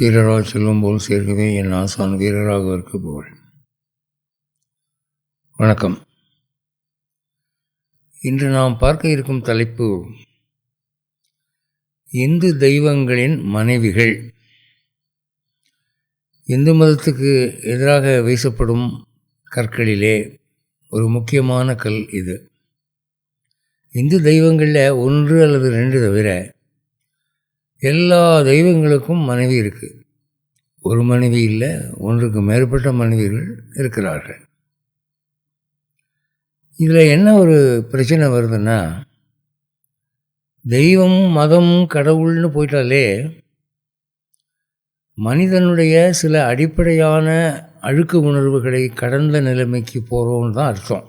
சீரராக செல்லும் போல் சேர்க்கவே என் ஆசான் வீரராகவிற்கு புகழ் வணக்கம். இன்று நாம் பார்க்க இருக்கும் தலைப்பு இந்து தெய்வங்களின் மனைவிகள். இந்து மதத்துக்கு எதிராக வீசப்படும் கற்களிலே ஒரு முக்கியமான கல் இது. இந்து தெய்வங்களில் ஒன்று அல்லது ரெண்டு தவிர எல்லா தெய்வங்களுக்கும் மனைவி இருக்குது ஒரு மனைவி இல்லை ஒன்றுக்கு மேற்பட்ட மனைவிகள் இருக்கிறார்கள். இதில் என்ன ஒரு பிரச்சனை வருதுன்னா தெய்வம் மதம் கடவுள்னு போயிட்டாலே மனிதனுடைய சில அடிப்படையான அழுக்கு உணர்வுகளை கடந்த நிலைமைக்கு போகிறோன்னு தான் அர்த்தம்.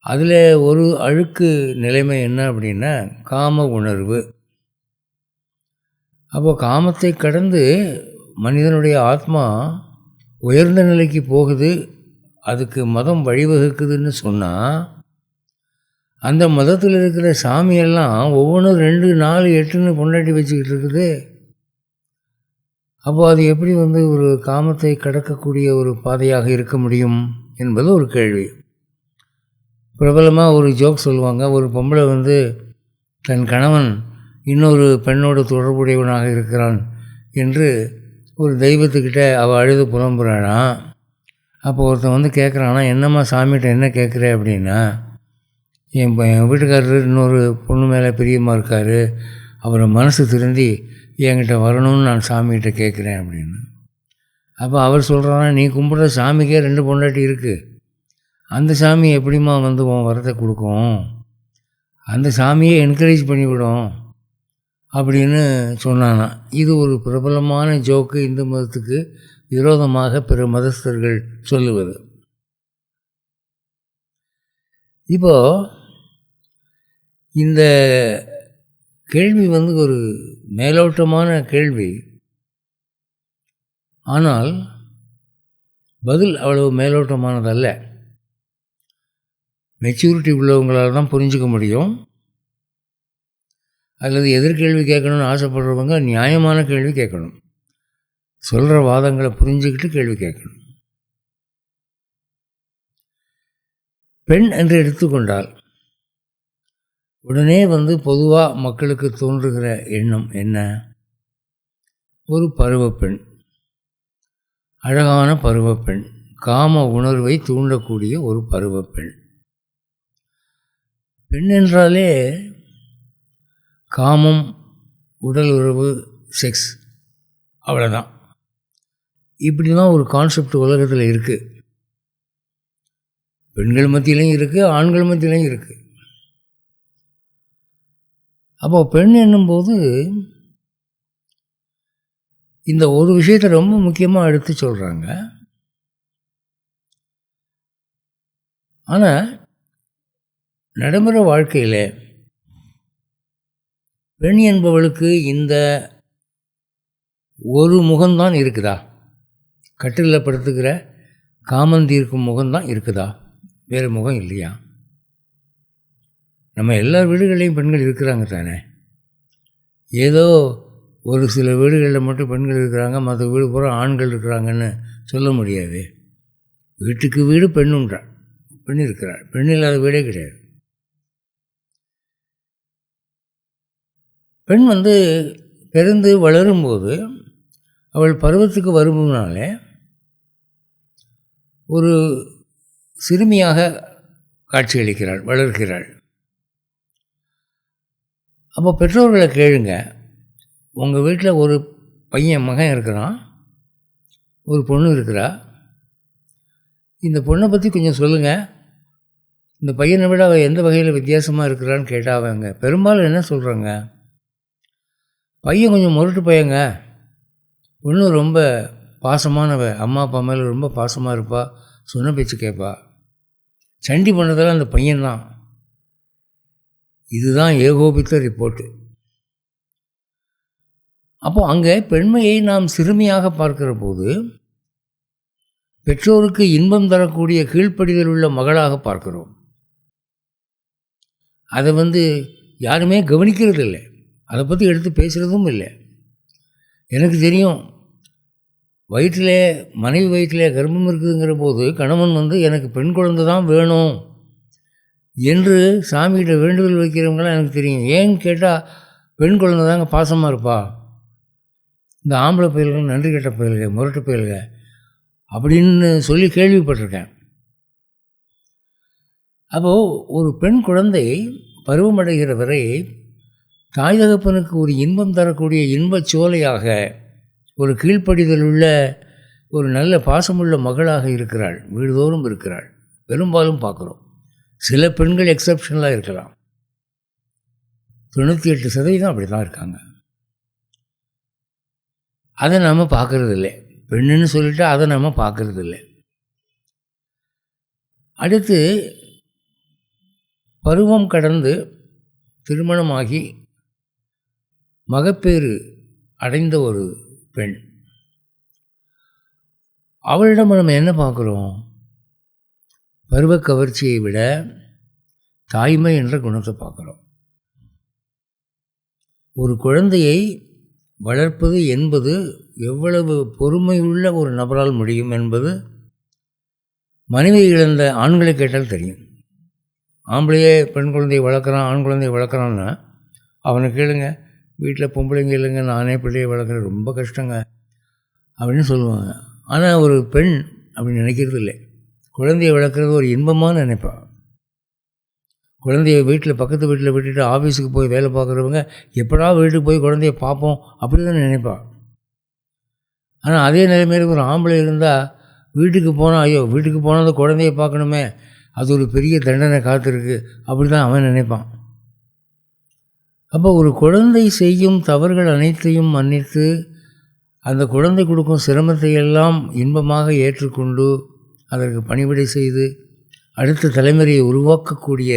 அதில் ஒரு அழுக்கு நிலைமை என்ன அப்படின்னா காம உணர்வு. அப்போது காமத்தை கடந்து மனிதனுடைய ஆத்மா உயர்ந்த நிலைக்கு போகுது அதுக்கு மதம் வழிவகுக்குதுன்னு சொன்னால் அந்த மதத்தில் இருக்கிற சாமியெல்லாம் ஒவ்வொன்றும் ரெண்டு நாலு எட்டுன்னு பொண்டாட்டி வச்சுக்கிட்டு இருக்குது. அப்போது அது எப்படி வந்து ஒரு காமத்தை கடக்கக்கூடிய ஒரு பாதையாக இருக்க முடியும் என்பது ஒரு கேள்வி. பிரபலமாக ஒரு ஜோக் சொல்லுவாங்க ஒரு பொம்பளை வந்து தன் கணவன் இன்னொரு பெண்ணோடு தொடர்புடையவனாக இருக்கிறான் என்று ஒரு தெய்வத்துக்கிட்ட அவள் அழுது புலம்புறானா? அப்போ ஒருத்தன் வந்து கேட்குறானா என்னம்மா சாமிகிட்ட என்ன கேட்குற அப்படின்னா என் என் வீட்டுக்காரர் இன்னொரு பொண்ணு மேலே பிரியமாக இருக்கார். அவரை மனசு திருந்தி என்கிட்ட வரணும்னு நான் சாமிகிட்ட கேட்குறேன் அப்படின்னு. அப்போ அவர் சொல்கிறானா நீ கும்பிட்ற சாமிக்கே ரெண்டு பொண்டாட்டி இருக்குது அந்த சாமி எப்படிம்மா வந்து உன் வரத்தை கொடுக்கும்? அந்த சாமியை என்கரேஜ் பண்ணிவிடும். அப்படின்னு சொன்னானா. இது ஒரு பிரபலமான ஜோக்கு இந்து மதத்துக்கு விரோதமாக பிற மதஸ்தர்கள் சொல்லுவது. இப்போது இந்த கேள்வி வந்து ஒரு மேலோட்டமான கேள்வி. ஆனால் பதில் அவ்வளவு மேலோட்டமானதல்ல. மெச்சூரிட்டி உள்ளவங்களால் தான் புரிஞ்சுக்க முடியும். அல்லது எதிர்கேள்வி கேட்கணும்னு ஆசைப்படுறவங்க நியாயமான கேள்வி கேட்கணும். சொல்கிற வாதங்களை புரிஞ்சுக்கிட்டு கேள்வி கேட்கணும். பெண் என்று எடுத்துக்கொண்டால் உடனே வந்து பொதுவாக மக்களுக்கு தோன்றுகிற எண்ணம் என்ன? ஒரு பருவப்பெண் அழகான பருவப்பெண் காம உணர்வை தூண்டக்கூடிய ஒரு பருவப்பெண் பெண் என்றாலே காமம் உடல் உறவு செக்ஸ் அவ்வளோதான் இப்படி தான் ஒரு கான்செப்ட் உலகத்தில் இருக்குது பெண்கள் மத்தியிலையும் இருக்குது ஆண்கள் மத்தியிலையும் இருக்குது அப்போ பெண் என்னும்போது இந்த ஒரு விஷயத்தை ரொம்ப முக்கியமாக எடுத்து சொல்கிறாங்க ஆனால் நடைமுறை வாழ்க்கையில் பெண் என்பவளுக்கு இந்த ஒரு முகம்தான் இருக்குதா? கட்டிலில் படுத்துக்கிற காமந்தி இருக்கும் முகம்தான் இருக்குதா? வேறு முகம் இல்லையா? நம்ம எல்லா வீடுகள்லேயும் பெண்கள் இருக்கிறாங்க தானே. ஏதோ ஒரு சில வீடுகளில் மட்டும் பெண்கள் இருக்கிறாங்க மற்ற வீடு பூரா ஆண்கள் இருக்கிறாங்கன்னு சொல்ல முடியாது. வீட்டுக்கு வீடு பெண்ணுன்றாள் பெண் இருக்கிறாள். பெண் இல்லாத வீடே கிடையாது. பெண் வந்து பிறந்து வளரும்போது அவள் பருவத்துக்கு வரும்போதுனாலே ஒரு சிறுமியாக காட்சியளிக்கிறாள் வளர்கிறாள். அப்போ பெற்றோர்களை கேளுங்க. உங்கள் வீட்டில் ஒரு பையன் மகன் இருக்கிறான். ஒரு பொண்ணு இருக்கிறா. இந்த பொண்ணை பற்றி கொஞ்சம் சொல்லுங்கள் இந்த பையனை விட அவள் எந்த வகையில் வித்தியாசமாக இருக்கிறான்னு கேட்டால் அவங்க. பெரும்பாலும் என்ன சொல்கிறாங்க பையன் கொஞ்சம் முரட்டு பையங்க. இன்னும் ரொம்ப பாசமானவ. அம்மா அப்பா மேலே ரொம்ப பாசமாக இருப்பா. சொன்ன பேச்சு கேட்பா சண்டி பண்ணதெல்லாம் அந்த பையன்தான். இதுதான் ஏகோபித்த ரிப்போர்ட்டு. அப்போ அங்கே பெண்மையை நாம் சிறுமியாக பார்க்கிற போது பெற்றோருக்கு இன்பம் தரக்கூடிய கீழ்ப்படிதல் உள்ள மகளாக பார்க்கிறோம். அதை வந்து யாருமே கவனிக்கிறது இல்லை அதை பற்றி எடுத்து பேசுகிறதும் இல்லை. எனக்கு தெரியும் வயிற்றில் மனைவி வயிற்றில் கர்ப்பம் இருக்குதுங்கிற போது கணவன் வந்து எனக்கு பெண் குழந்தை தான் வேணும் என்று சாமிகிட்ட வேண்டுதல் வைக்கிறவங்களாம் எனக்கு தெரியும். ஏன்னு கேட்டால் பெண் குழந்தை தாங்க பாசமாக இருப்பா. இந்த ஆம்பளை பயில்கள் நன்றி கெட்ட பயில்க முரட்டு பயில்க அப்படின்னு சொல்லி கேள்விப்பட்டிருக்கேன். அப்போது ஒரு பெண் குழந்தை பருவமடைகிற வரை தாய் தகப்பனுக்கு ஒரு இன்பம் தரக்கூடிய இன்பச் சோலையாக ஒரு கீழ்ப்படிதல் உள்ள ஒரு நல்ல பாசமுள்ள மகளாக இருக்கிறாள். வீடுதோறும் இருக்கிறாள். பெரும்பாலும் பார்க்குறோம். சில பெண்கள் எக்ஸப்ஷனலாக இருக்கலாம். தொண்ணூற்றி எட்டு சதவீதம் அப்படி தான் இருக்காங்க. அதை நாம் பார்க்கறது இல்லை பெண்ணுன்னு சொல்லிட்டு அதை நாம் பார்க்கறது இல்லை அடுத்து பருவம் கடந்து திருமணமாகி மகப்பேறு அடைந்த ஒரு பெண். அவளிடம் நம்ம என்ன பார்க்குறோம்? பருவ கவர்ச்சியை விட தாய்மை என்ற குணத்தை பார்க்குறோம். ஒரு குழந்தையை வளர்ப்பது என்பது எவ்வளவு பொறுமையுள்ள ஒரு நபரால் முடியும் என்பது மனைவி இழந்த ஆண்களை கேட்டால் தெரியும். ஆம்பளையே பெண் குழந்தையை வளர்க்குறான் ஆண் குழந்தையை வளர்க்குறான்னா அவனை கேளுங்க. வீட்டில் பொம்பளைங்க இல்லைங்க நானே பிள்ளையை வளர்க்குறேன் ரொம்ப கஷ்டங்க அப்படின்னு சொல்லுவாங்க. ஆனால் ஒரு பெண் அப்படி நினைக்கிறது இல்லை. குழந்தையை வளர்க்குறது ஒரு இன்பமாக நினைப்பான் குழந்தைய வீட்டில் பக்கத்து வீட்டில் விட்டுட்டு ஆஃபீஸுக்கு போய் வேலை பார்க்குறவங்க எப்படா வீட்டுக்கு போய் குழந்தைய பார்ப்போம் அப்படி தான் நினைப்பான் ஆனால் அதே நிலைமையில் ஒரு ஆம்பளை இருந்தால் வீட்டுக்கு போனால் ஐயோ வீட்டுக்கு போனால் அந்த குழந்தைய பார்க்கணுமே அது ஒரு பெரிய தண்டனை காத்திருக்கு அப்படி தான் அவன் நினைப்பான். அப்போ ஒரு குழந்தை செய்யும் தவறுகள் அனைத்தையும் மன்னித்து அந்த குழந்தை கொடுக்கும் சிரமத்தை எல்லாம் இன்பமாக ஏற்றுக்கொண்டு அதற்கு பணிவிடை செய்து அடுத்த தலைமுறையை உருவாக்கக்கூடிய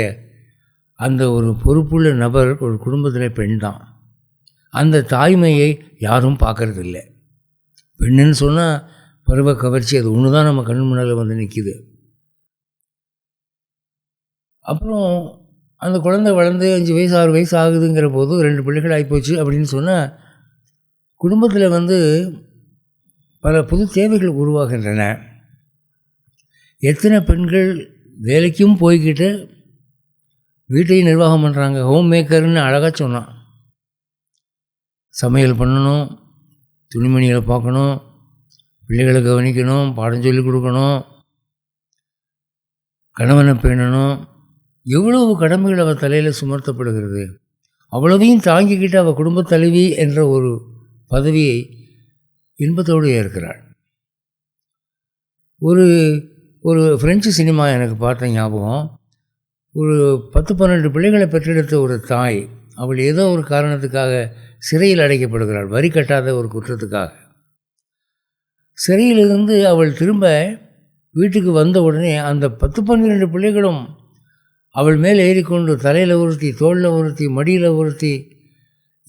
அந்த ஒரு பொறுப்புள்ள நபர் ஒரு குடும்பத்தில் பெண் தான். அந்த தாய்மையை யாரும் பார்க்கறதில்ல. பெண்ணுன்னு சொன்னால் பருவ கவர்ச்சி அது ஒன்று தான் நம்ம கண் முன்னால் வந்து நிற்கிது அப்புறம் அந்த குழந்தை வளர்ந்து அஞ்சு வயசு ஆறு வயசு ஆகுதுங்கிற போது ரெண்டு பிள்ளைகள் ஆகிப்போச்சு அப்படின்னு சொன்னால் குடும்பத்தில் வந்து பல புது தேவைகள் உருவாகின்றன. எத்தனை பெண்கள் வேலைக்கும் போய்கிட்டு வீட்டையும் நிர்வாகம் பண்ணுறாங்க ஹோம் மேக்கர்னு அழகாக சொன்னான். சமையல் பண்ணணும் துணிமணிகளை பார்க்கணும் பிள்ளைகளை கவனிக்கணும் பாடம் சொல்லிக் கொடுக்கணும் கணவனை பேணணும் எவ்வளவு கடமைகள் அவள் தலையில் சுமர்த்தப்படுகிறது அவ்வளவையும் தாங்கிக்கிட்டு அவள் குடும்பத் தலைவி என்ற ஒரு பதவியை இன்பத்தோடு ஏற்கிறாள். ஒரு ஒரு ஃப்ரெஞ்சு சினிமா எனக்கு பார்த்த ஞாபகம் ஒரு பத்து பன்னெண்டு பிள்ளைகளை பெற்றெடுத்த ஒரு தாய் அவள் ஏதோ ஒரு காரணத்துக்காக சிறையில் அடைக்கப்படுகிறாள் வரி கட்டாத ஒரு குற்றத்துக்காக. சிறையிலிருந்து அவள் திரும்ப வீட்டுக்கு வந்த உடனே அந்த பத்து பன்னிரெண்டு பிள்ளைகளும் அவள் மேல் ஏறிக்கொண்டு தலையில் ஒருத்தி தோளில் ஒருத்தி மடியில் ஒருத்தி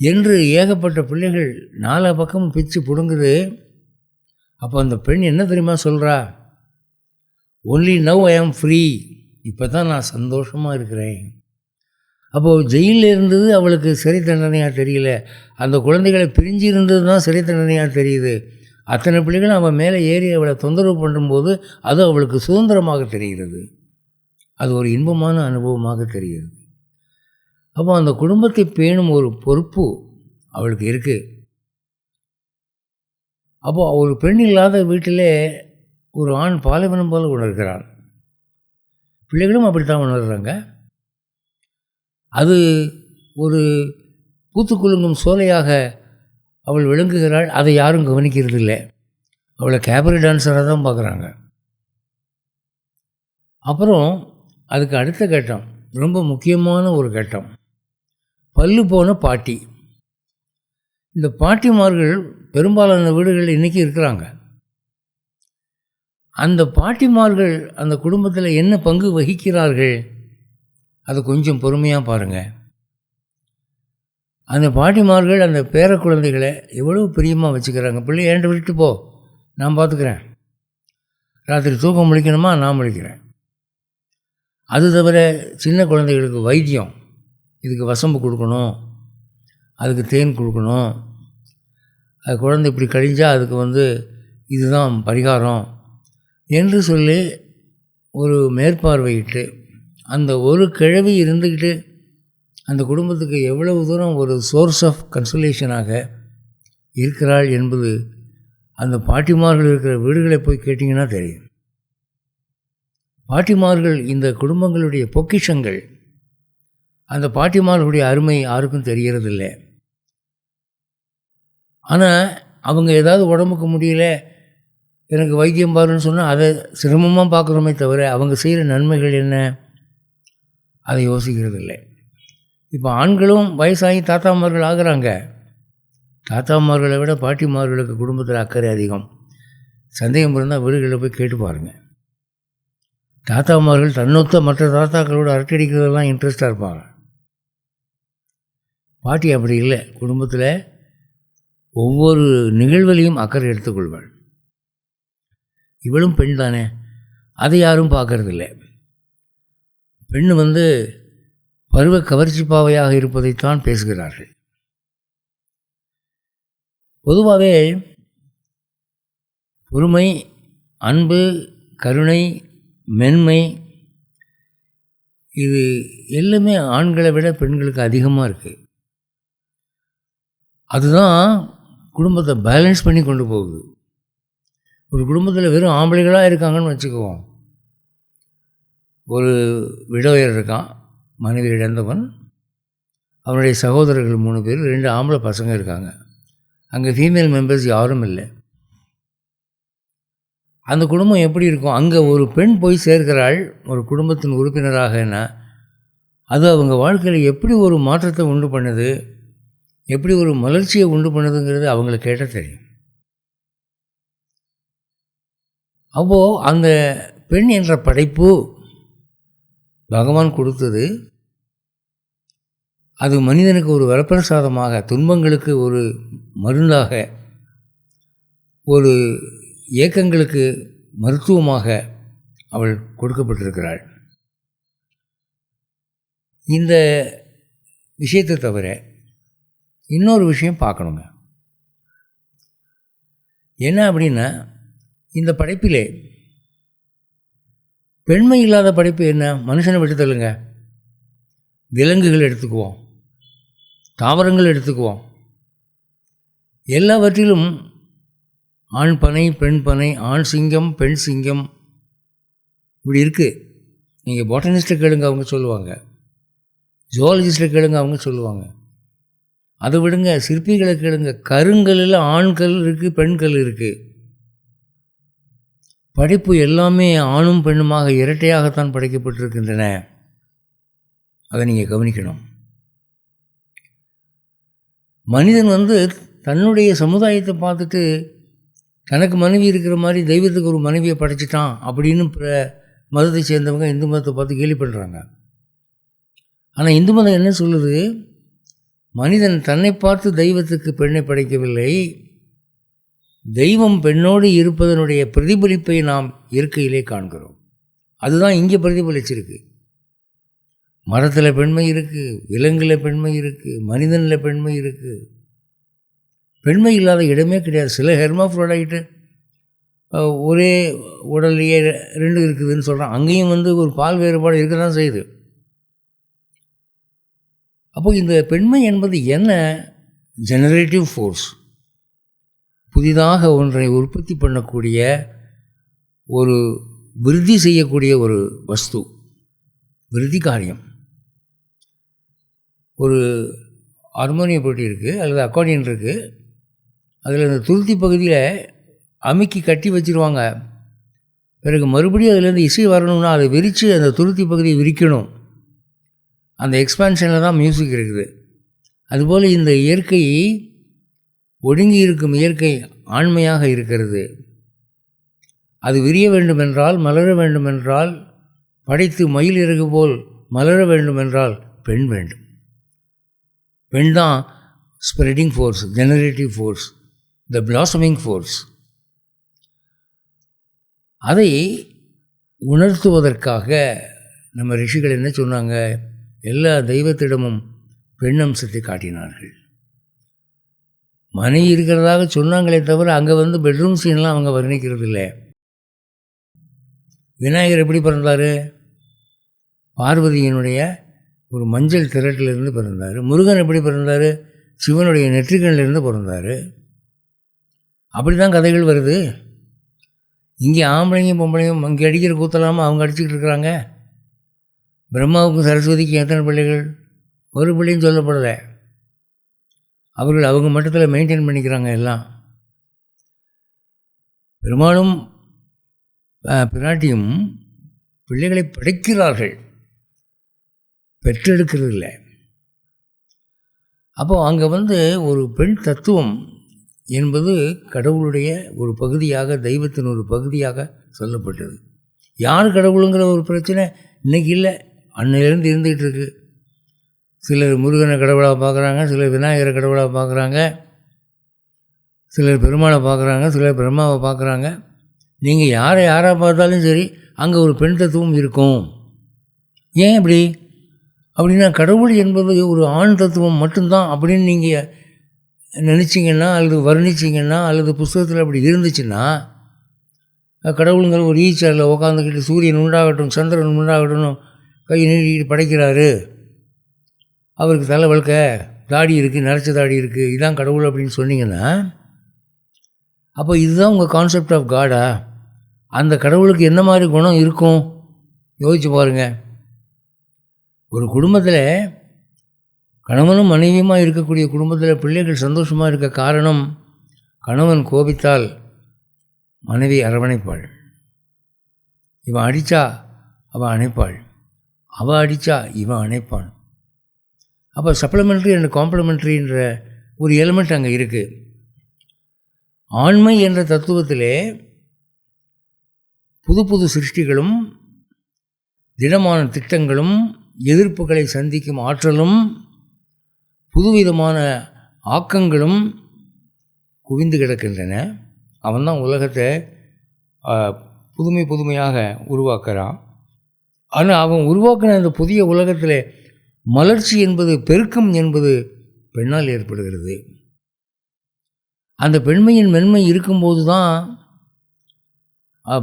என்று ஏகப்பட்ட பிள்ளைகள் நாலா பக்கம் பிச்சு பிடுங்குது. அப்போ அந்த பெண் என்ன தெரியுமா சொல்கிறா ஒன்லி நவ் ஐ ஆம் ஃப்ரீ இப்போ தான் நான் சந்தோஷமாக இருக்கிறேன். அப்போது ஜெயிலில் இருந்தது அவளுக்கு சிறை தண்டனையாக தெரியல. அந்த குழந்தைகளை பிரிஞ்சு இருந்தது தான் சிறை தண்டனையாக தெரியுது. அத்தனை பிள்ளைகளும் அவன் மேலே ஏறி அவளை தொந்தரவு பண்ணும்போது அது அவளுக்கு சுதந்திரமாக தெரிகிறது. அது ஒரு இன்பமான அனுபவமாக தெரிகிறது. அப்போ அந்த குடும்பத்தை பேணும் ஒரு பொறுப்பு அவளுக்கு இருக்குது அப்போது ஒரு பெண் இல்லாத வீட்டிலே ஒரு ஆண் பாலைவனம் போல உணர்கிறான் பிள்ளைகளும் அப்படித்தான் உணர்கிறாங்க அது ஒரு பூத்து குலுங்கும் சோலையாக அவள் விளங்குகிறாள். அதை யாரும் கவனிக்கிறது இல்லை அவளை கேபரி டான்ஸராக தான் பார்க்குறாங்க. அப்புறம் அதுக்கு அடுத்த கட்டம் ரொம்ப முக்கியமான ஒரு கட்டம். பல்லு போன பாட்டி. இந்த பாட்டிமார்கள் பெரும்பாலான வீடுகளில் இன்றைக்கி இருக்கிறாங்க. அந்த பாட்டிமார்கள் அந்த குடும்பத்தில் என்ன பங்கு வகிக்கிறார்கள்? அதை கொஞ்சம் பொறுமையாக பாருங்கள் அந்த பாட்டிமார்கள் அந்த பேர குழந்தைகளை எவ்வளோ பிரியமாக வச்சுக்கிறாங்க. பிள்ளை ஏன்ட்டு விட்டுட்டு போ. நான் பார்த்துக்கிறேன் ராத்திரி தூக்கம் முழிக்கணுமா? நான் முழிக்கிறேன். அது தவிர சின்ன குழந்தைகளுக்கு வைத்தியம். இதுக்கு வசம்பு கொடுக்கணும். அதுக்கு தேன் கொடுக்கணும். அது குழந்தை இப்படி கழிஞ்சால் அதுக்கு வந்து இதுதான் பரிகாரம். என்று சொல்லி ஒரு மேற்பார்வையிட்டு அந்த ஒரு கிழவி இருந்துக்கிட்டு அந்த குடும்பத்துக்கு எவ்வளவு தூரம் ஒரு சோர்ஸ் ஆஃப் கன்சலேஷனாக இருக்கிறாள் என்பது அந்த பாட்டிமார்கள் இருக்கிற வீடுகளை போய் கேட்டிங்கன்னா தெரியும். பாட்டிமார்கள் இந்த குடும்பங்களுடைய பொக்கிஷங்கள் அந்த பாட்டிமார்களுடைய அருமை யாருக்கும் தெரியறதில்லை ஆனால் அவங்க ஏதாவது உடம்புக்கு முடியல எனக்கு வைத்தியம் பாருன்னு சொன்னால் அதை சிரமமாக பார்க்குறோமே தவிர அவங்க செய்கிற நன்மைகள் என்ன? அதை யோசிக்கிறது இல்லை இப்போ ஆண்களும் வயசாகி தாத்தாமார்கள் ஆகிறாங்க. தாத்தாமார்களை விட பாட்டிமார்களுக்கு குடும்பத்தில் அக்கறை அதிகம். சந்தேகம் இருந்தால் வீடுகளில் போய் கேட்டு பாருங்கள் தாத்தாமார்கள் தன்னொத்த மற்ற தாத்தாக்களோட அரட்டடிக்கிறதெல்லாம் இன்ட்ரெஸ்டாக இருப்பாங்க. பாட்டி அப்படி இல்லை. குடும்பத்தில் ஒவ்வொரு நிகழ்வுலையும் அக்கறை எடுத்துக்கொள்வாள் இவளும் பெண் தானே. அதை யாரும் பார்க்கறதில்ல. பெண் வந்து பருவ கவர்ச்சி பாவையாக இருப்பதைத்தான் பேசுகிறார்கள். பொதுவாகவே பொறுமை அன்பு கருணை மென்மை இது எல்லாமே ஆண்களை விட பெண்களுக்கு அதிகமாக இருக்குது அதுதான் குடும்பத்தை பேலன்ஸ் பண்ணி கொண்டு போகுது. ஒரு குடும்பத்தில் வெறும் ஆம்பளைகளாக இருக்காங்கன்னு வச்சுக்குவோம். ஒரு விடோயர் இருக்கான் மனைவி இழந்தவன். அவனுடைய சகோதரர்கள் மூணு பேர் ரெண்டு ஆம்பளை பசங்க இருக்காங்க. அங்கே ஃபீமேல் மெம்பர்ஸ் யாரும் இல்லை. அந்த குடும்பம் எப்படி இருக்கும்? அங்கே ஒரு பெண் போய் சேர்க்கிறாள் ஒரு குடும்பத்தின் உறுப்பினராகனா அது அவங்க வாழ்க்கையில் எப்படி ஒரு மாற்றத்தை உண்டு பண்ணுது? எப்படி ஒரு மலர்ச்சியை உண்டு பண்ணுதுங்கிறது அவங்கள கேட்டால் தெரியும். அப்போது அந்த பெண் என்ற படைப்பு பகவான் கொடுத்தது. அது மனிதனுக்கு ஒரு வரப்பிரசாதமாக துன்பங்களுக்கு ஒரு மருந்தாக ஒரு இயக்கங்களுக்கு மருத்துவமாக அவள் கொடுக்கப்பட்டிருக்கிறாள். இந்த விஷயத்தை தவிர இன்னொரு விஷயம் பார்க்கணுங்க. என்ன அப்படின்னா இந்த படைப்பிலே பெண்மை இல்லாத படைப்பு என்ன? மனுஷனை விட்டு தள்ளுங்க. விலங்குகள் எடுத்துக்குவோம். தாவரங்கள் எடுத்துக்குவோம். எல்லாவற்றிலும் ஆண் பனை பெண் பனை ஆண் சிங்கம் பெண் சிங்கம். இப்படி இருக்குது நீங்கள் பாட்டனிஸ்ட்டை கேளுங்க அவங்க சொல்லுவாங்க. ஜுவாலஜிஸ்ட்டை கேளுங்க அவங்க சொல்லுவாங்க. அதை விடுங்க சிற்பிகளை கேளுங்க. கருங்கல்லில் ஆண்கள் இருக்குது பெண்கள் இருக்குது படைப்பு எல்லாமே ஆணும் பெண்ணுமாக இரட்டையாகத்தான் படைக்கப்பட்டிருக்கின்றன. அதை நீங்கள் கவனிக்கணும். மனிதன் வந்து தன்னுடைய சமுதாயத்தை பார்த்துட்டு தனக்கு மனைவி இருக்கிற மாதிரி தெய்வத்துக்கு ஒரு மனைவியை படைச்சிட்டான் அப்படின்னு பிற மதத்தை சேர்ந்தவங்க இந்து மதத்தை பார்த்து கேலி பண்ணுறாங்க ஆனால் இந்து மதம் என்ன சொல்லுது? மனிதன் தன்னை பார்த்து தெய்வத்துக்கு பெண்ணை படைக்கவில்லை. தெய்வம் பெண்ணோடு இருப்பதனுடைய பிரதிபலிப்பை நாம் இயற்கையிலே காண்கிறோம். அதுதான் இங்கே பிரதிபலிச்சிருக்கு. மரத்தில் பெண்மை இருக்குது விலங்கில் பெண்மை இருக்குது மனிதனில் பெண்மை இருக்குது பெண்மை இல்லாத இடமே கிடையாது. சில ஹெர்மாஃப்ரோடைட்டு ஒரே உடல்லையே ரெண்டு இருக்குதுன்னு சொல்கிறான் அங்கேயும் வந்து ஒரு பால் வேறுபாடு இருக்க தான் செய்யுது. அப்போ இந்த பெண்மை என்பது என்ன? ஜெனரேட்டிவ் ஃபோர்ஸ் புதிதாக ஒன்றை உற்பத்தி பண்ணக்கூடிய ஒரு விருத்தி செய்யக்கூடிய ஒரு வஸ்து. விருத்தி காரியம். ஒரு ஹார்மோனியம் போட்டி இருக்குது அல்லது அக்கார்டியன் இருக்குது அதில் இந்த துருத்தி பகுதியில் அமுக்கி கட்டி வச்சுருவாங்க. பிறகு மறுபடியும் அதுலேருந்து இசை வரணும்னா அதை விரித்து அந்த துருத்தி பகுதியை விரிக்கணும். அந்த எக்ஸ்பான்ஷனில் தான் மியூசிக் இருக்குது. அதுபோல் இந்த இயற்கை ஒடுங்கி இருக்கும் இயற்கை ஆண்மையாக இருக்கிறது. அது விரிய வேண்டுமென்றால் மலர வேண்டுமென்றால் படைத்து மயில் இறகு போல் மலர வேண்டுமென்றால் பெண் வேண்டும். பெண் தான் spreading force generative force the blossoming force அதை உணர்த்துவதற்காக நம்ம ரிஷிகள் என்ன சொன்னாங்க? எல்லா தெய்வத்திடமும் பெண் அம்சத்தை காட்டினார்கள். மணி இருக்கிறதாக சொன்னாங்களே தவிர அங்கே வந்து பெட்ரூம் சீன்லாம் அவங்க வர்ணிக்கிறது இல்லை. விநாயகர் எப்படி பிறந்தார்? பார்வதியினுடைய ஒரு மஞ்சள் திரட்டிலிருந்து பிறந்தார். முருகன் எப்படி பிறந்தார்? சிவனுடைய நெற்றிக்கண்ணிலிருந்து பிறந்தார். அப்படி தான் கதைகள் வருது. இங்கே ஆம்பளைங்க பொம்பளையும் இங்கே அடிக்கிற கூத்தலாமல் அவங்க அடிச்சுக்கிட்டு இருக்கிறாங்க. பிரம்மாவுக்கும் சரஸ்வதிக்கும் எத்தனை பிள்ளைகள்? ஒரு பிள்ளையும் சொல்லப்படலை. அவர்கள் அவங்க மட்டத்தில் மெயின்டைன் பண்ணிக்கிறாங்க எல்லாம். பெரும்பாலும் பிராட்டியும் பிள்ளைகளை படைக்கிறார்கள். பெற்றெடுக்கிறது இல்லை அப்போ அங்கே வந்து ஒரு பெண் தத்துவம் என்பது கடவுளுடைய ஒரு பகுதியாக தெய்வத்தின் ஒரு பகுதியாக சொல்லப்பட்டது. யார் கடவுளுங்கிற ஒரு பிரச்சனை இன்னைக்கு இல்லை. அன்னையிலேருந்து இருந்துகிட்டு இருக்கு. சிலர் முருகனை கடவுளாக பார்க்குறாங்க சிலர் விநாயகரை கடவுளாக பார்க்குறாங்க சிலர் பெருமாளை பார்க்குறாங்க சிலர் பிரம்மாவை பார்க்குறாங்க நீங்கள் யாரை யாராக பார்த்தாலும் சரி அங்கே ஒரு பெண் தத்துவம் இருக்கும். ஏன் இப்படி? அப்படின்னா கடவுள் என்பது ஒரு ஆண் தத்துவம் மட்டும்தான் அப்படின்னு நீங்கள் நினச்சிங்கன்னா அல்லது வர்ணிச்சிங்கன்னா அல்லது புஸ்தகத்தில் அப்படி இருந்துச்சுன்னா கடவுளுங்கிற ஒரு ஈச்சரில் உட்காந்துக்கிட்டு சூரியன் உண்டாகட்டும் சந்திரன் உண்டாகட்டும் கை நீட்டிக்கிட்டு படைக்கிறாரு. அவருக்கு தலை வழுக்க தாடி இருக்குது நரைச்ச தாடி இருக்குது இதான் கடவுள் அப்படின்னு சொன்னீங்கன்னா அப்போ இதுதான் உங்கள் கான்செப்ட் ஆஃப் காடா அந்த கடவுளுக்கு என்ன மாதிரி குணம் இருக்கும்? யோசிச்சு பாருங்கள் ஒரு குடும்பத்தில் கணவனும் மனைவியுமா இருக்கக்கூடிய குடும்பத்தில் பிள்ளைகள் சந்தோஷமாக இருக்க காரணம் கணவன் கோபித்தால் மனைவி அரவணைப்பாள். இவன் அடித்தா அவன் அணைப்பாள். அவள் அடித்தா இவன் அணைப்பான் அப்போ சப்ளிமெண்ட்ரி அண்ட் காம்ப்ளிமெண்ட்ரின்ற ஒரு எலிமெண்ட் அங்கே இருக்குது ஆண்மை என்ற தத்துவத்திலே புது புது சிருஷ்டிகளும் திடமான திட்டங்களும் எதிர்ப்புகளை சந்திக்கும் ஆற்றலும் புதுவிதமான ஆக்கங்களும் குவிந்து கிடக்கின்றன. அவன்தான் உலகத்தை புதுமை புதுமையாக உருவாக்குறான். ஆனால் அவன் உருவாக்கின அந்த புதிய உலகத்தில் மலர்ச்சி என்பது பெருக்கம் என்பது பெண்ணால் ஏற்படுகிறது. அந்த பெண்மையின் மென்மை இருக்கும்போது தான்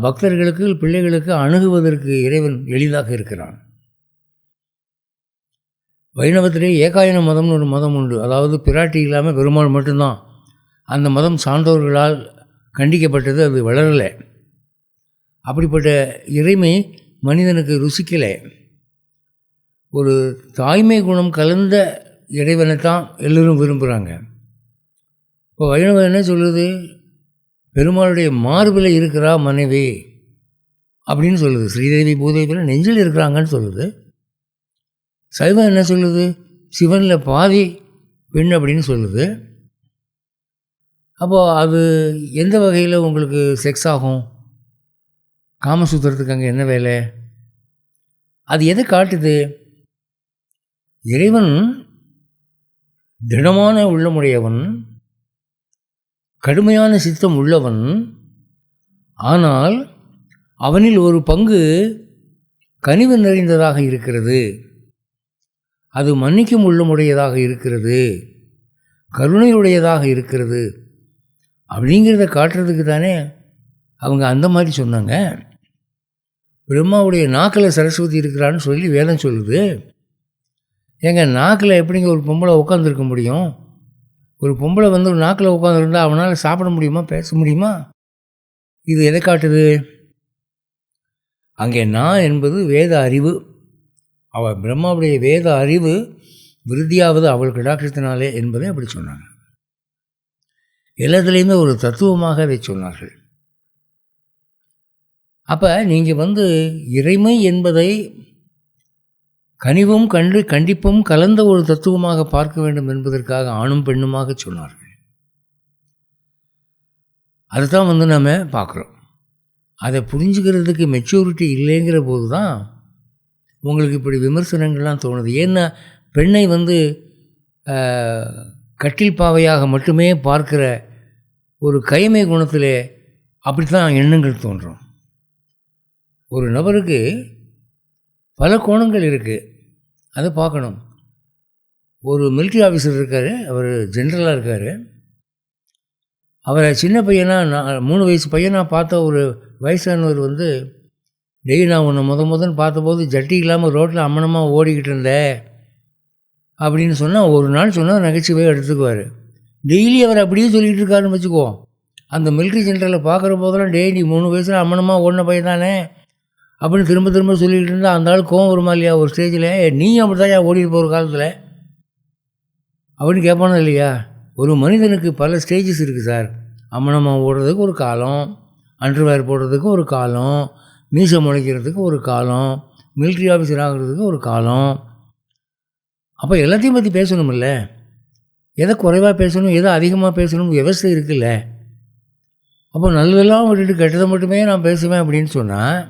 பக்தர்களுக்கு பிள்ளைகளுக்கு அணுகுவதற்கு இறைவன் எளிதாக இருக்கிறான். வைணவத்திலே ஏகாயன மதம்னு ஒரு மதம் உண்டு. அதாவது பிராட்டி இல்லாமல் பெருமாள் மட்டும்தான். அந்த மதம் சான்றோர்களால் கண்டிக்கப்பட்டது அது வளரலை. அப்படிப்பட்ட இறைமை மனிதனுக்கு ருசிக்கலை. ஒரு தாய்மை குணம் கலந்த இறைவனை தான் எல்லோரும் விரும்புகிறாங்க இப்போ வைணவம் என்ன சொல்லுது? பெருமாளுடைய மார்பில் இருக்கிறா மனைவி அப்படின்னு சொல்லுது. ஸ்ரீதேவி பூதேவியில் நெஞ்சில் இருக்கிறாங்கன்னு சொல்லுது. சைவம் என்ன சொல்லுது? சிவனில் பாதி பெண் அப்படின்னு சொல்லுது. அப்போது அது எந்த வகையில் உங்களுக்கு செக்ஸ் ஆகும்? காமசூத்திரத்துக்கு அங்கே என்ன வேலை? அது எதை காட்டுது? இறைவன் திடமான உள்ளமுடையவன் கடுமையான சித்தம் உள்ளவன் ஆனால் அவனில் ஒரு பங்கு கனிவு நிறைந்ததாக இருக்கிறது. அது மன்னிக்கும் உள்ளமுடையதாக இருக்கிறது. கருணையுடையதாக இருக்கிறது. அப்படிங்கிறத காட்டுறதுக்கு தானே அவங்க அந்த மாதிரி சொன்னாங்க. பிரம்மாவுடைய நாக்கில் சரஸ்வதி இருக்கிறான்னு சொல்லி வேதம் சொல்லுது. ஏங்க நாக்கில் எப்படிங்க ஒரு பொம்பளை உட்காந்துருக்க முடியும்? ஒரு பொம்பளை வந்து ஒரு நாக்கில் உட்காந்துருந்தா அவனால் சாப்பிட முடியுமா பேச முடியுமா? இது எதை காட்டுது? அங்கே நான் என்பது வேத அறிவு. அவள் பிரம்மாவுடைய வேத அறிவு விருத்தியாவது அவள் கடாட்சத்தினாலே என்பதை அப்படி சொன்னாங்க. எல்லாத்துலேயுமே ஒரு தத்துவமாக அதை சொன்னார்கள். அப்போ நீங்கள் வந்து இறைமை என்பதை கனிவும் கண்டு கண்டிப்பும் கலந்த ஒரு தத்துவமாக பார்க்க வேண்டும் என்பதற்காக ஆணும் பெண்ணுமாக சொன்னார்கள். அதுதான் வந்து நம்ம பார்க்குறோம். அதை புரிஞ்சுக்கிறதுக்கு மெச்சூரிட்டி இல்லைங்கிற போது தான் உங்களுக்கு இப்படி விமர்சனங்கள்லாம் தோணுது. ஏன்னா பெண்ணை வந்து கட்டில் பாவையாக மட்டுமே பார்க்கிற ஒரு கைமை குணத்தில் அப்படித்தான் எண்ணங்கள் தோன்றும். ஒரு நபருக்கு பல கோணங்கள் இருக்குது அதை பார்க்கணும். ஒரு மிலிட்ரி ஆஃபீஸர் இருக்கார் அவர் ஜென்ரலாக இருக்கார். அவரை சின்ன பையனாக நான் மூணு வயசு பையனாக பார்த்த ஒரு வயசானவர் வந்து டெய்லி நான் உன்னை முத முதன்னு பார்த்தபோது ஜட்டி இல்லாமல் ரோட்டில் அம்மனமாக ஓடிக்கிட்டு இருந்தேன் அப்படின்னு சொன்னால் ஒரு நாள் சொன்னால் நகைச்சுவையாக எடுத்துக்குவார். டெய்லி அவர் அப்படியே சொல்லிகிட்டு இருக்காருன்னு வச்சுக்குவோம் அந்த மிலிட்ரி சென்டரில் பார்க்குற போதெல்லாம் டெய்லி மூணு வயசில் அம்மனமாக ஓடின பையன் தானே? அப்படின்னு திரும்ப திரும்ப சொல்லிக்கிட்டு இருந்தால் அந்த ஆள் கோவம் வருமா இல்லையா? ஒரு ஸ்டேஜில் நீயும் அப்படி தான் ஓடிட்டு போகிற காலத்தில்? அப்படின்னு கேட்பானோ இல்லையா? ஒரு மனிதனுக்கு பல ஸ்டேஜஸ் இருக்குது சார். அம்மனமாக ஓடுறதுக்கு ஒரு காலம் அண்டர்வேர் போடுறதுக்கு ஒரு காலம் மீசை முளைக்கிறதுக்கு ஒரு காலம் மிலிட்ரி ஆஃபீஸர் ஆகிறதுக்கு ஒரு காலம். அப்போ எல்லாத்தையும் பற்றி பேசணுமில்ல? எதை குறைவாக பேசணும் எதை அதிகமாக பேசணும் விவசாயம் இருக்குல்ல? அப்போ நல்லதெல்லாம் விட்டுட்டு கெட்டதை மட்டுமே நான் பேசுவேன் அப்படின்னு சொன்னால்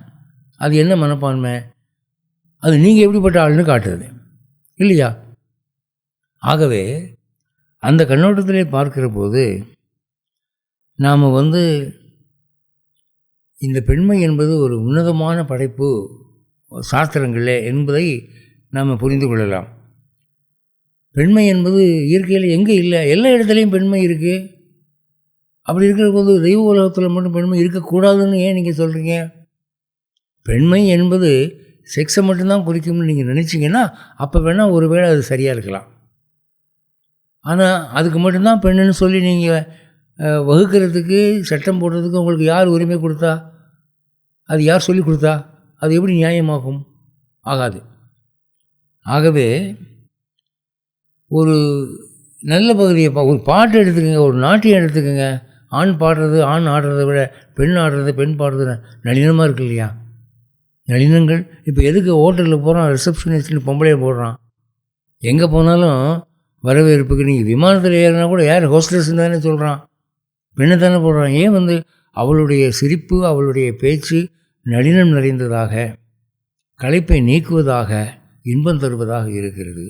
அது என்ன மனப்பான்மை? அது நீங்கள் எப்படிப்பட்ட ஆளுன்னு காட்டுறது. இல்லையா? ஆகவே அந்த கண்ணோட்டத்திலே பார்க்கிற போது நாம் வந்து இந்த பெண்மை என்பது ஒரு உன்னதமான படைப்பு சாஸ்திரங்களே என்பதை நாம் புரிந்து கொள்ளலாம். பெண்மை என்பது இயற்கையில் எங்கே இல்லை? எல்லா இடத்துலையும் பெண்மை இருக்குது அப்படி இருக்கிற போது தெய்வ உலகத்தில் மட்டும் பெண்மை இருக்கக்கூடாதுன்னு ஏன் நீங்கள் சொல்கிறீங்க பெண்மை என்பது செக்ஸை மட்டும்தான் குறிக்கும்னு நீங்கள் நினச்சிங்கன்னா அப்போ வேணால் ஒரு வேளை அது சரியாக இருக்கலாம். ஆனால் அதுக்கு மட்டும்தான் பெண்ணுன்னு சொல்லி நீங்கள் வகுக்கிறதுக்கு சட்டம் போடுறதுக்கு உங்களுக்கு யார் உரிமை கொடுத்தா? அது யார் சொல்லி கொடுத்தா? அது எப்படி நியாயமாகும்? ஆகாது. ஆகவே ஒரு நல்ல பகுதியை பா ஒரு பாட்டு எடுத்துக்கோங்க ஒரு நாட்டியம் எடுத்துக்கோங்க. ஆண் பாடுறது ஆண் ஆடுறதை விட பெண் ஆடுறது பெண் பாடுறது நளினமாக இருக்கு இல்லையா? நளினங்கள். இப்போ எதுக்கு ஹோட்டலில் போகிறான் ரிசப்ஷனிஸ்ட்னு பொம்பளையை போடுறான்? எங்கே போனாலும் வரவேற்புக்கு நீங்கள் விமானத்தில் ஏறினா கூட யார் ஹோஸ்டல்ஸ்ன்னு தானே சொல்கிறான் பெண்ணை தானே போடுறான் ஏன் வந்து அவளுடைய சிரிப்பு அவளுடைய பேச்சு நளினம் நிறைந்ததாக களைப்பை நீக்குவதாக இன்பம் தருவதாக இருக்கிறது.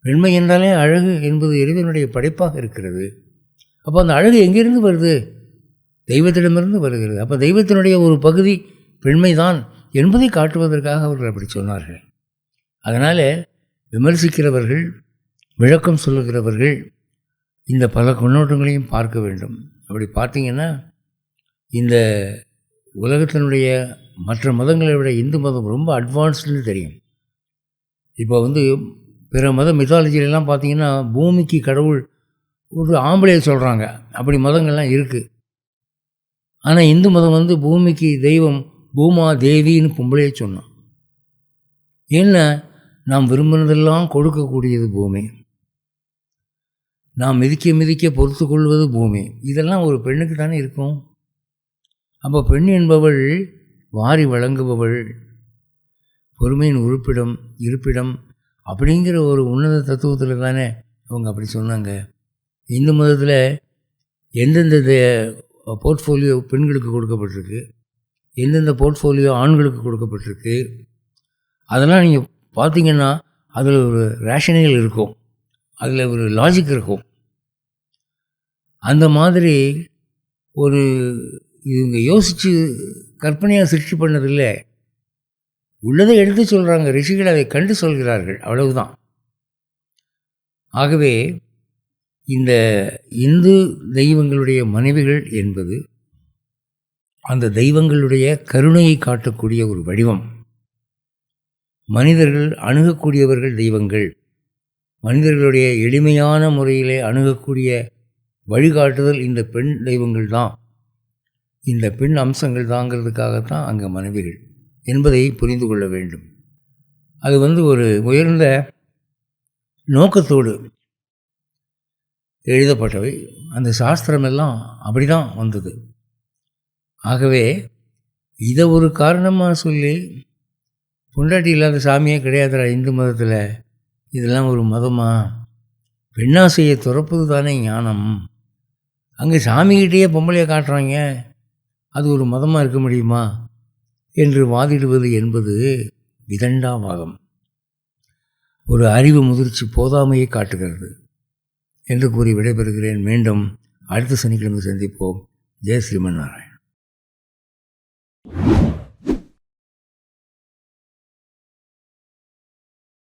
பெண்மை என்றாலே அழகு என்பது இறைவனுடைய படைப்பாக இருக்கிறது. அப்போ அந்த அழகு எங்கிருந்து வருது? தெய்வத்திடமிருந்து வருகிறது. அப்போ தெய்வத்தினுடைய ஒரு பகுதி பெண்மைதான் என்பதை காட்டுவதற்காக அவர்கள் அப்படி சொன்னார்கள். அதனால் விமர்சிக்கிறவர்கள் விளக்கம் சொல்லுகிறவர்கள் இந்த பல கண்ணோட்டங்களையும் பார்க்க வேண்டும். அப்படி பார்த்தீங்கன்னா இந்த உலகத்தினுடைய மற்ற மதங்களை விட இந்து மதம் ரொம்ப அட்வான்ஸ்டுன்னு தெரியும். இப்போ வந்து பிற மத மித்தாலஜிலெலாம் பார்த்தீங்கன்னா பூமிக்கு கடவுள் ஒரு ஆம்பளையை சொல்கிறாங்க அப்படி மதங்கள்லாம் இருக்குது ஆனால் இந்து மதம் வந்து பூமிக்கு தெய்வம் பூமா தேவின்னு பொம்பளையே சொன்னோம் ஏன்னா நாம் விரும்பினதெல்லாம் கொடுக்கக்கூடியது பூமி. நான் மிதிக்க மிதிக்க பொறுத்து கொள்வது பூமி. இதெல்லாம் ஒரு பெண்ணுக்கு தானே இருக்கும். அப்போ பெண் என்பவள் வாரி வழங்குபவள். பொறுமையின் உறுப்பிடம் இருப்பிடம் அப்படிங்கிற ஒரு உன்னத தத்துவத்தில் தானே அவங்க அப்படி சொன்னாங்க. இந்து மதத்தில் எந்தெந்த போர்ட்ஃபோலியோ பெண்களுக்கு கொடுக்கப்பட்டிருக்கு எந்தெந்த போர்ட்ஃபோலியோ ஆண்களுக்கு கொடுக்கப்பட்டிருக்கு அதெல்லாம் நீங்கள் பார்த்தீங்கன்னா அதில் ஒரு ரேஷனிகள் இருக்கும். அதில் ஒரு லாஜிக் இருக்கும். அந்த மாதிரி ஒரு இவங்க யோசித்து கற்பனையாக சிருஷ்டி பண்ணதில்லை. உள்ளதை எடுத்து சொல்கிறாங்க ரிஷிகள் அதை கண்டு சொல்கிறார்கள். அவ்வளவுதான். ஆகவே இந்த இந்து தெய்வங்களுடைய மனைவிகள் என்பது அந்த தெய்வங்களுடைய கருணையை காட்டக்கூடிய ஒரு வடிவம். மனிதர்கள் அணுகக்கூடியவர்கள் தெய்வங்கள். மனிதர்களுடைய எளிமையான முறையிலே அணுகக்கூடிய வழிகாட்டுதல் இந்த பெண் தெய்வங்கள் தான். இந்த பெண் அம்சங்கள் தாங்கிறதுக்காகத்தான் அங்கே மனைவிகள் என்பதை புரிந்து கொள்ள வேண்டும். அது வந்து ஒரு உயர்ந்த நோக்கத்தோடு எழுதப்பட்டவை. அந்த சாஸ்திரமெல்லாம் அப்படி தான் வந்தது. ஆகவே இதை ஒரு காரணமாக சொல்லி பொண்டாட்டி இல்லாத சாமியே கிடையாதுடா இந்து மதத்தில். இதெல்லாம் ஒரு மதமா? பெண்ணாசையை துறப்பது தானே ஞானம். அங்கே சாமிகிட்டேயே பொம்பளையை காட்டுறாங்க. அது ஒரு மதமாக இருக்க முடியுமா? என்று வாதிடுவது என்பது விதண்டாவாதம் ஒரு அறிவு முதிர்ச்சி போதாமையை காட்டுகிறது என்று கூறி விடைபெறுகிறேன். மீண்டும் அடுத்த சனிக்கிழமை சந்திப்போம். ஜெய ஸ்ரீமன் நாராயண்